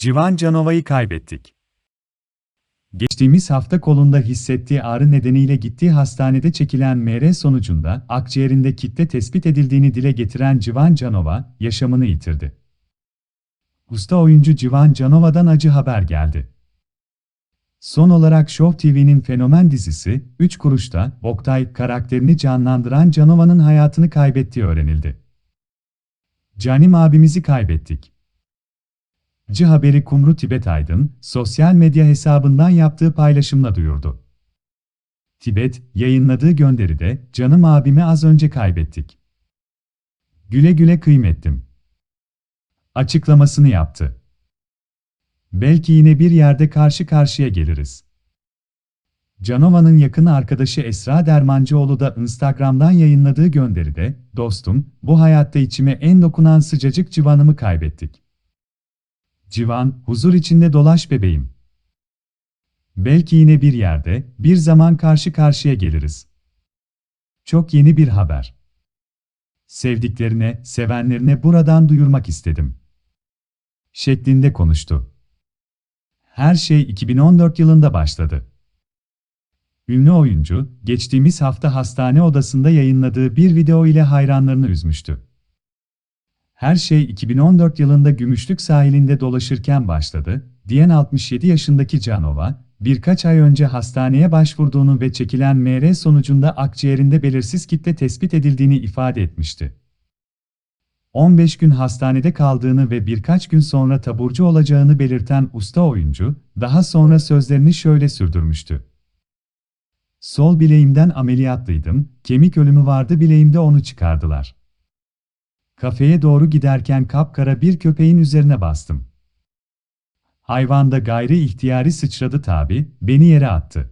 Civan Canova'yı kaybettik. Geçtiğimiz hafta kolunda hissettiği ağrı nedeniyle gittiği hastanede çekilen MR sonucunda akciğerinde kitle tespit edildiğini dile getiren Civan Canova, yaşamını yitirdi. Usta oyuncu Civan Canova'dan acı haber geldi. Son olarak Show TV'nin fenomen dizisi, 3 Kuruş'ta, Oktay karakterini canlandıran Canova'nın hayatını kaybettiği öğrenildi. Canim abimizi kaybettik. C Haberi Kumru Tibet Aydın, sosyal medya hesabından yaptığı paylaşımla duyurdu. Tibet, yayınladığı gönderide, canım abimi az önce kaybettik. Güle güle kıymettim. Açıklamasını yaptı. Belki yine bir yerde karşı karşıya geliriz. Canova'nın yakın arkadaşı Esra Dermancıoğlu da Instagram'dan yayınladığı gönderide, dostum, bu hayatta içime en dokunan sıcacık civanımı kaybettik. Civan, huzur içinde dolaş bebeğim. Belki yine bir yerde, bir zaman karşı karşıya geliriz. Çok yeni bir haber. Sevdiklerine, sevenlerine buradan duyurmak istedim. Şeklinde konuştu. Her şey 2014 yılında başladı. Ünlü oyuncu, geçtiğimiz hafta hastane odasında yayınladığı bir video ile hayranlarını üzmüştü. Her şey 2014 yılında Gümüşlük sahilinde dolaşırken başladı, diyen 67 yaşındaki Canova, birkaç ay önce hastaneye başvurduğunu ve çekilen MR sonucunda akciğerinde belirsiz kitle tespit edildiğini ifade etmişti. 15 gün hastanede kaldığını ve birkaç gün sonra taburcu olacağını belirten usta oyuncu, daha sonra sözlerini şöyle sürdürmüştü. Sol bileğimden ameliyatlıydım, kemik ölümü vardı bileğimde onu çıkardılar. Kafeye doğru giderken kapkara bir köpeğin üzerine bastım. Hayvan da gayri ihtiyari sıçradı tabi, beni yere attı.